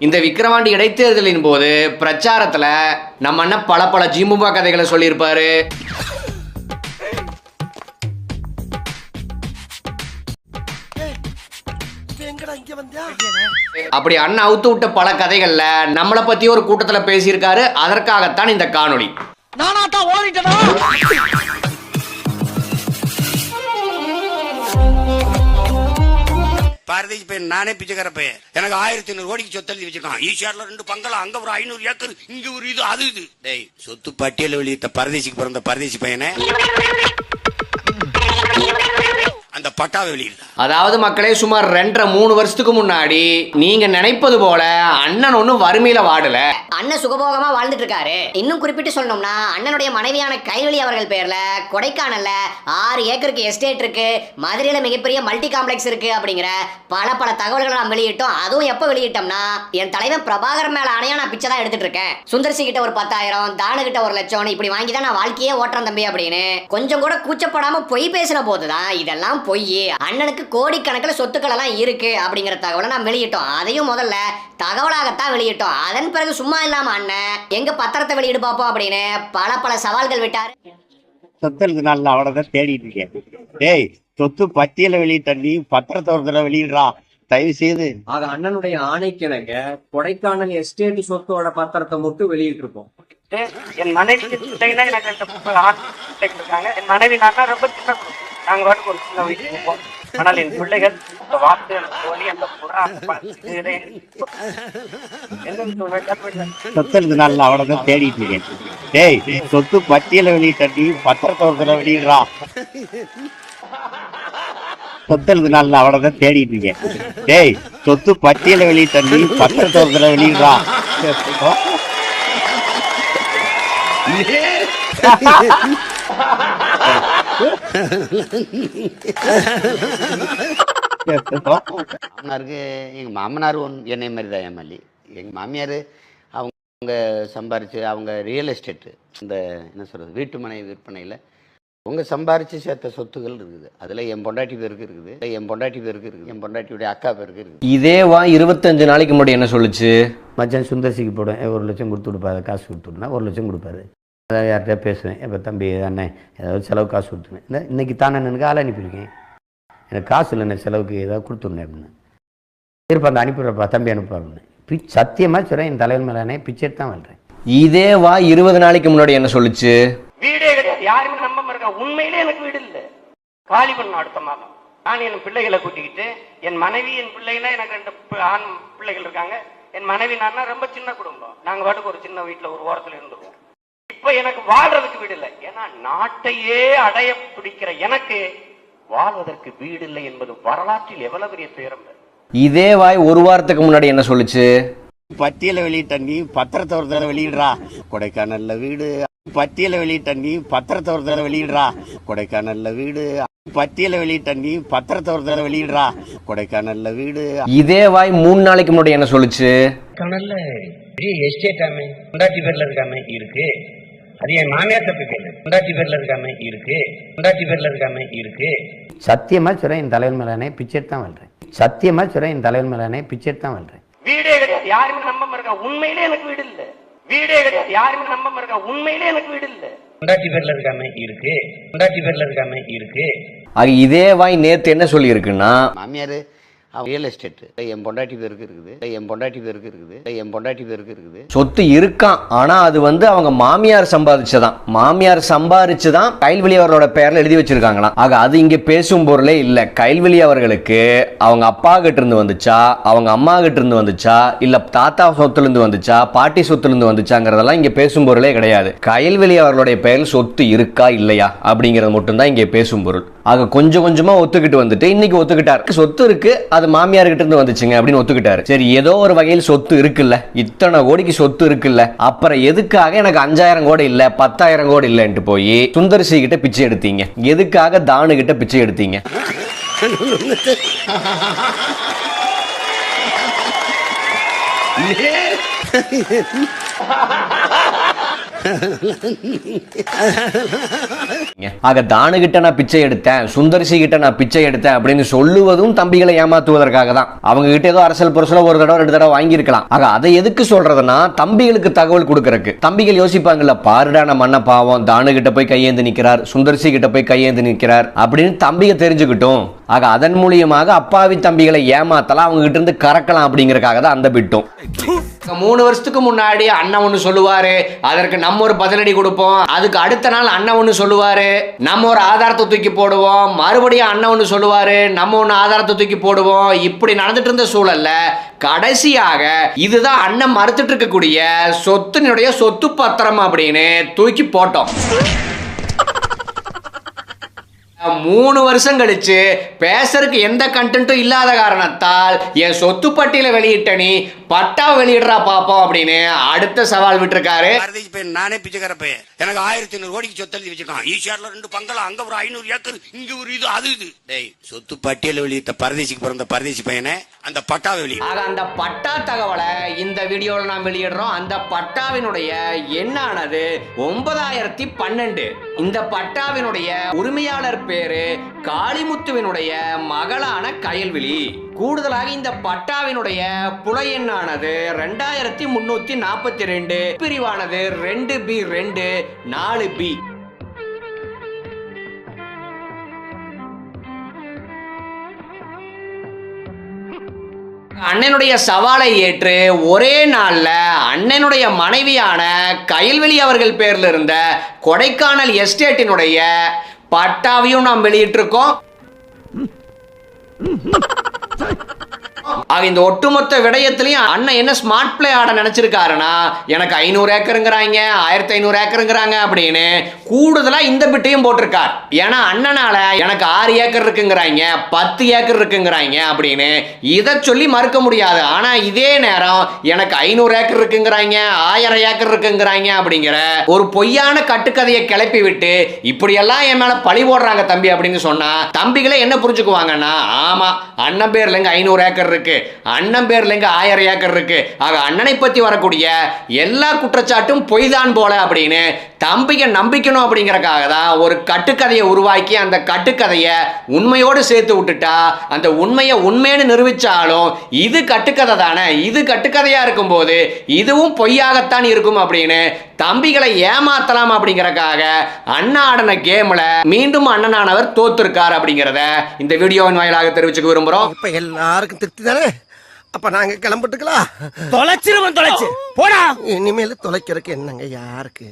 இந்த விக்கிரவாண்டி இடைத்தேர்தலின் போது பிரச்சாரத்துல நம்ம அண்ணன் பல பல ஜிம்புபா கதைகளை சொல்லியிருப்பாரு. அப்படி அண்ணன் அவுத்து விட்ட பல கதைகள்ல நம்மளை பத்தி ஒரு கூட்டத்துல பேசியிருக்காரு. அதற்காகத்தான் இந்த காணொளி. நானாத்தான் ஓடிட்டனா? பாரதேசி பையன் நானே பிச்சைக்கார பையன் எனக்கு ஆயிரத்தி ஐநூறு கோடிக்கு சொத்து எழுதி வச்சிருக்கான். ஈஷார்ல ரெண்டு பங்களா அங்க ஒரு ஐநூறு ஏக்கர் இங்க ஒரு இது அது இது. டேய் சொத்து பட்டியல் வெளியிட்ட பரதேசிக்கு பிறந்த பரதேசி பையனை. அந்த பட்டாவை வெளியிடா அதாவது மக்களே சுமார் ரெண்டரை மூணு வருஷத்துக்கு முன்னாடி நீங்க நினைப்பது போல அண்ணன் ஒன்னும் வறுமையில வாடல. அண்ணன் சுகபோகமா வாழ்ந்துட்டு இருக்காரு இன்னும் குறிப்பிட்டு சொல்லணும்னா அண்ணனுடைய மனைவியான கைவழி அவர்கள் பேர்ல கொடைக்கானல்ல ஆறு ஏக்கருக்கு எஸ்டேட் இருக்கு. மதுரையில மிகப்பெரிய மல்டி காம்ப்ளெக்ஸ் இருக்கு அப்படிங்கிற பல பல தகவல்களை நாம் வெளியிட்டோம். அதுவும் எப்ப வெளியிட்டோம்னா என் தலைவன் பிரபாகரன் மேல அணையா நான் பிச்சை தான் எடுத்துட்டு இருக்கேன். சுந்தர்சி கிட்ட ஒரு பத்தாயிரம் தானு கிட்ட ஒரு லட்சம் இப்படி வாங்கி தான் நான் வாழ்க்கையே ஓட்டுறேன் தம்பி அப்படின்னு கொஞ்சம் கூட கூச்சப்படாம பொய் பேசின போதுதான் இதெல்லாம் பொய் அண்ணனுக்கு கோடிக்கணக்கில் சொத்துக்கள் எல்லாம் இருக்கு அப்படிங்கிற தகவலை நான் வெளியிட்டோம். அதையும் முதல்ல தகவலாகத்தான் வெளியிட்டோம். அதன் பிறகு சும்மா இல்லாம அண்ணன் எங்க பத்திரத்தை வெளியிடு பார்ப்போம் அப்படின்னு பல பல சவால்கள் விட்டாரு. சொத்து நாள் அவ்வளவுதான் தேடிட்டு இருக்கேன். டேய் சொத்து பட்டியல வெளியிட்ட நீ பத்திரத்தை ஒரு தடவை வெளியிடுறா. தயவு செய்து ஆக அண்ணனுடைய ஆணைக்கிணங்க கொடைக்கானல் எஸ்டேட் சொத்தோட பத்திரத்தை மட்டும் என் மனைவி எனக்கு பிள்ளைகள் இருக்காங்க. என் மனைவி நான் ரொம்ப சின்ன. நாங்க பாட்டுக்கு ஒரு சின்ன வீட்டுக்கு இருப்போம் ஆனால் என் பிள்ளைகள் இந்த வார்த்தை அந்த வலி அந்த புறா சொத்து நாள் அவ்வளவுதான் தேடிட்டு இருக்கேன். டேய் சொத்து பட்டியல வெளியிட்ட நீ பத்திரத்தை ஒரு தடவை வெளியிடுறா சொத்து நாள் அவ்வளவுதான் தேடிட்டு இருக்கேன். டேய் சொத்து பட்டியல வெளியிட்ட நீ பத்திரத்தை ஒரு தடவை வெளியிடுறா மாமனாருக்கு எங்கள் மாமனார் ஒன் என்னை மாதிரி தான் ஏமாளி எங்கள் மாமியார் அவங்க சம்பாரிச்சு அவங்க ரியல் எஸ்டேட்டு இந்த என்ன சொல்கிறது வீட்டு மனை விற்பனையில் அவங்க சம்பாரித்து சேர்த்த சொத்துகள் இருக்குது. அதில் என் பொண்டாட்டி பேருக்கு இருக்குது. என் பொண்டாட்டி பேருக்கு இருக்குது. என் பொண்டாட்டியுடைய அக்கா பேருக்கு இருக்குது. இதே வா இருபத்தஞ்சு நாளைக்கு முன்னாடி என்ன சொல்லுச்சு? மச்சான் சுந்தர்சிக்கு போடுவேன். ஒரு லட்சம் கொடுத்து விடுப்பாரு காசு கொடுத்துடுனா ஒரு லட்சம் கொடுப்பாரு. அதாவது யார்கிட்ட பேசுவேன்? இப்போ தம்பி அண்ணன் ஏதாவது செலவு காசு கொடுத்துனேன் இந்த இன்னைக்கு தானே எனக்கு ஆள் அனுப்பியிருக்கேன் எனக்கு காசு இல்லை நான் செலவுக்கு ஏதாவது கொடுத்துருந்தேன் அப்படின்னு. இருப்பா அந்த அனுப்பிடுறப்பா தம்பி அனுப்பா அப்படின்னு. பி சத்தியமாக சொல்கிறேன் என் தலைவர் மேலானே பிச்சை தான் வாழ்றேன். இதே வா இருபது நாளைக்கு முன்னாடி என்ன சொல்லுச்சு? வீடே கிடையாது யாருமே நம்ப இருக்கா உண்மையிலே எனக்கு வீடு இல்லை. காலி பண்ணணும் அடுத்த மாதம். நான் என் பிள்ளைகளை கூட்டிக்கிட்டு என் மனைவி என் பிள்ளைனா எனக்கு ரெண்டு ஆண் பிள்ளைகள் இருக்காங்க. என் மனைவி நான்னா ரொம்ப சின்ன குடும்பம். நாங்க பாட்டுக்கு ஒரு சின்ன வீட்டுல ஒரு ஓரத்துல இருந்துருவோம். இப்ப எனக்கு வாழ்றதுக்கு வீடு இல்லை. ஏன்னா நாட்டையே அடைய பிடிக்கிற எனக்கு வாழ்வதற்கு வீடு இல்லை என்பது வரலாற்றில் எவ்வளவு பெரிய துயரம் இதே வாய் ஒரு வாரத்துக்கு முன்னாடி என்ன சொல்லுச்சு? பட்டியல வெளியிட்ட நீ பத்திரத்தை ஒரு தடவை வெளியிடுறா. கொடைக்கானல்ல வீடு. பட்டியல வெளியிட்ட நீ பத்திரத்தை ஒரு தடவை வெளியிடுறா. கொடைக்கானல்ல வீடு. பட்டியல வெளியிட்ட நீ பத்திரத்தை ஒரு தடவை வெளியிடுறா. கொடைக்கானல்ல வீடு. இதே வாய் மூணு நாளைக்கு முன்னாடி என்ன சொல்லுச்சு? கனல்ல எஸ்டேட் ஆமே பேர்ல இருக்காம இருக்கு. அது என் மாமியார் தப்பு கேளு பொண்டாட்டி பேர்ல இருக்காம இருக்கு. பொண்டாட்டி பேர்ல இருக்காம இருக்கு. சத்தியமாக சொல்கிறேன் என் தலைவர் மேலானே பிச்சை எடுத்து தான் வாழ்றேன். சத்தியமாக சொல்கிறேன் என் தலைவர் மேலானே பிச்சை எடுத்து தான் வாழ்றேன். வீடே கிடையாது. யாருமே நம்ப இருக்கா உண்மையிலே எனக்கு வீடு இல்ல. வீடே கிடையாது. யாருமே நம்ப இருக்கா உண்மையிலே எனக்கு வீடு இல்ல. பொண்டாட்டி பேர்ல இருக்காம இருக்கு. பொண்டாட்டி பேர்ல இருக்காம இருக்கு. ஆக இதே வாய் நேத்து என்ன சொல்லியிருக்குன்னா மாமியார் ரியல் எஸ்டேட் என் பொண்டாட்டி பேருக்கு இருக்குது. என் பொண்டாட்டி பேருக்கு இருக்குது. என் பொண்டாட்டி பேருக்கு இருக்குது. சொத்து இருக்கான். ஆனா அது வந்து அவங்க மாமியார் சம்பாதிச்சதான். மாமியார் சம்பாதிச்சுதான் கைல்வெளி அவர்களோட பெயர்ல எழுதி வச்சிருக்காங்களாம். ஆக அது இங்க பேசும் பொருளே இல்ல. கைல்வெளி அவர்களுக்கு அவங்க அப்பா கிட்ட இருந்து வந்துச்சா? அவங்க அம்மா கிட்ட இருந்து வந்துச்சா? இல்ல தாத்தா சொத்துல இருந்து வந்துச்சா? பாட்டி சொத்துல இருந்து வந்துச்சாங்கிறதெல்லாம் இங்க பேசும் பொருளே கிடையாது. கைல்வெளி அவர்களுடைய பெயரில் சொத்து இருக்கா இல்லையா? அப்படிங்கிறது மட்டும்தான் இங்க பேசும் பொருள். ஆக கொஞ்சம் கொஞ்சமா ஒத்துக்கிட்டு வந்துட்டு இன்னைக்கு ஒத்துக்கிட்டார். சொத்து இருக்கு அது மாமியார் கிட்ட இருந்து வந்துச்சுங்க அப்படின்னு ஒத்துக்கிட்டாரு. சரி ஏதோ ஒரு வகையில் சொத்து இருக்குல்ல. இத்தனை கோடிக்கு சொத்து இருக்குல்ல. அப்புறம் எதுக்காக எனக்கு அஞ்சாயிரம் கோடி இல்ல பத்தாயிரம் கோடி இல்லைன்ட்டு போய் சுந்தர்சி கிட்ட பிச்சை எடுத்தீங்க. எதுக்காக தானு கிட்ட பிச்சை எடுத்தீங்க? ஆக தானு கிட்ட நான் பிச்சை எடுத்தேன் சுந்தரிசி கிட்ட நான் பிச்சை எடுத்தேன் அப்படின்னு சொல்லுவதும் தம்பிகளை ஏமாத்துவதற்காக தான். அவங்க கிட்ட ஏதோ அரசல் புரசல ஒரு தடவை ரெண்டு தடவை வாங்கியிருக்கலாம். ஆக அதை எதுக்கு சொல்றதுன்னா தம்பிகளுக்கு தகவல் கொடுக்கறக்கு தம்பிகள் யோசிப்பாங்கல்ல பாருடா நம்ம அண்ணன் பாவம் தானு கிட்ட போய் கையேந்து நிக்கிறார் சுந்தரிசி கிட்ட போய் கையேந்து நிக்கிறார் அப்படின்னு தம்பிக தெரிஞ்சுக்கிட்டும். ஆக அதன் மூலியமாக அப்பாவி தம்பிகளை ஏமாத்தலாம் அவங்க கிட்ட இருந்து கறக்கலாம் அப்படிங்கறக்காக தான் அந்த பிட்டும். மூணு வருஷத்துக்கு முன்னாடி அண்ணன் ஒண்ணு சொல்லுவாரு அதற்கு நம்ம ஒரு பதிலடி கொடுப்போம். அதுக்கு அடுத்த நாள் அண்ணன் ஒன்று சொல்லுவாரு. நம்ம ஒரு ஆதாரத்தை தூக்கி போடுவோம். மறுபடியும் அண்ணன் ஒன்று சொல்லுவாரு. நம்ம ஒன்று ஆதாரத்தை தூக்கி போடுவோம். இப்படி நடந்துட்டு இருந்த சூழல்ல கடைசியாக இதுதான் அண்ணன் மறுத்துட்டு இருக்கக்கூடிய சொத்தினுடைய சொத்து பத்திரம் அப்படின்னு தூக்கி போட்டோம். மூணு வருஷம் கழிச்சு பேசுறதுக்கு எந்த கண்டென்ட்டும் இல்லாத காரணத்தால் என் சொத்து பட்டியலை வெளியிட்ட நீ பட்டா வெளியிடுறா பாப்போம் அப்படின்னு அடுத்த சவால் விட்டுருக்காரு. நானே பிச்சைக்கார பையன். எனக்கு ஆயிரத்தி ஐநூறு கோடிக்கு சொத்து எழுதி வச்சிருக்கான். ஈஷார்ல ரெண்டு பங்களா அங்க ஒரு ஐநூறு ஏக்கர் இங்க ஒரு இது அது இது. டேய் சொத்து பட்டியல வெளியிட்ட பரதேசிக்கு பிறந்த பரதேசி பையனை அந்த பட்டாவை வெளியிட. அந்த பட்டா தகவலை இந்த வீடியோவில் நாம் வெளியிடுறோம். அந்த பட்டாவினுடைய எண்ணானது ஒன்பதாயிரத்தி பன்னெண்டு. இந்த பட்டாவினுடைய உரிமையாளர் பேரு காளிமுத்துவினுடைய மகளான கயல்விழி. கூடுதலாக இந்த பட்டாவினுடைய புல எண்ணானது ரெண்டாயிரத்தி முன்னூத்தி நாற்பத்தி ரெண்டு பிரிவானது ரெண்டு பி ரெண்டு நாலு பி. அண்ணனுடைய சவாலை ஏற்று ஒரே நாளில் அண்ணனுடைய மனைவியான கயல்வெளி அவர்கள் பேரில் இருந்த கொடைக்கானல் எஸ்டேட்டினுடைய பட்டாவையும் நாம் வெளியிட்டிருக்கோம். ஆக இந்த ஒட்டுமொத்த விடயத்திலையும் அண்ணன் என்ன ஸ்மார்ட் பிளே ஆட நினைச்சிருக்காருன்னா எனக்கு ஐநூறு ஏக்கருங்கிறாங்க ஆயிரத்தி ஐநூறு ஏக்கருங்கிறாங்க அப்படின்னு கூடுதலா இந்த பிட்டையும் போட்டிருக்கார். ஏன்னா அண்ணனால எனக்கு ஆறு ஏக்கர் இருக்குங்கிறாங்க பத்து ஏக்கர் இருக்குங்கிறாங்க அப்படின்னு இதை சொல்லி மறுக்க முடியாது. ஆனா இதே நேரம் எனக்கு ஐநூறு ஏக்கர் இருக்குங்கிறாங்க ஆயிரம் ஏக்கர் இருக்குங்கிறாங்க அப்படிங்கிற ஒரு பொய்யான கட்டுக்கதையை கிளப்பி விட்டு இப்படியெல்லாம் என் மேல பழி போடுறாங்க தம்பி அப்படின்னு சொன்னா தம்பிகளே என்ன புரிஞ்சுக்குவாங்கன்னா ஆமா அண்ணன் பேர்ல இங்க ஐநூறு ஏக்கர் இருக்கு. அண்ணன் பேர்ல இங்க ஆயிரம் ஏக்கர் இருக்கு. ஆக அண்ணனை பத்தி வரக்கூடிய எல்லா குற்றச்சாட்டும் பொய்தான் போல அப்படின்னு தம்பியை நம்பிக்கணும் அப்படிங்கறக்காக தான் ஒரு கட்டுக்கதையை உருவாக்கி அந்த கட்டுக்கதையை உண்மையோடு சேர்த்து விட்டுட்டா அந்த உண்மையை உண்மைன்னு நிரூபிச்சாலும் இது கட்டுக்கதை தானே. இது கட்டுக்கதையா இருக்கும்போது இதுவும் பொய்யாகத்தான் இருக்கும் அப்படின்னு தம்பிகளை ஏமாத்தலாம் அப்படிங்கறக்காக அண்ணா ஆடின கேம்ல மீண்டும் அண்ணனானவர் தோத்திருக்கார் அப்படிங்கறத இந்த வீடியோவின் வாயிலாக தெரிவிச்சுக்க விரும்புறோம். இப்ப எல்லாருக்கும் திருப்தி தானே? அப்ப நாங்க கிளம்பிட்டுக்கலாம். தொலைச்சிருவன் தொலைச்சு. போடா. இனிமேல் தொலைக்கிறதுக்கு என்னங்க யாருக்கு?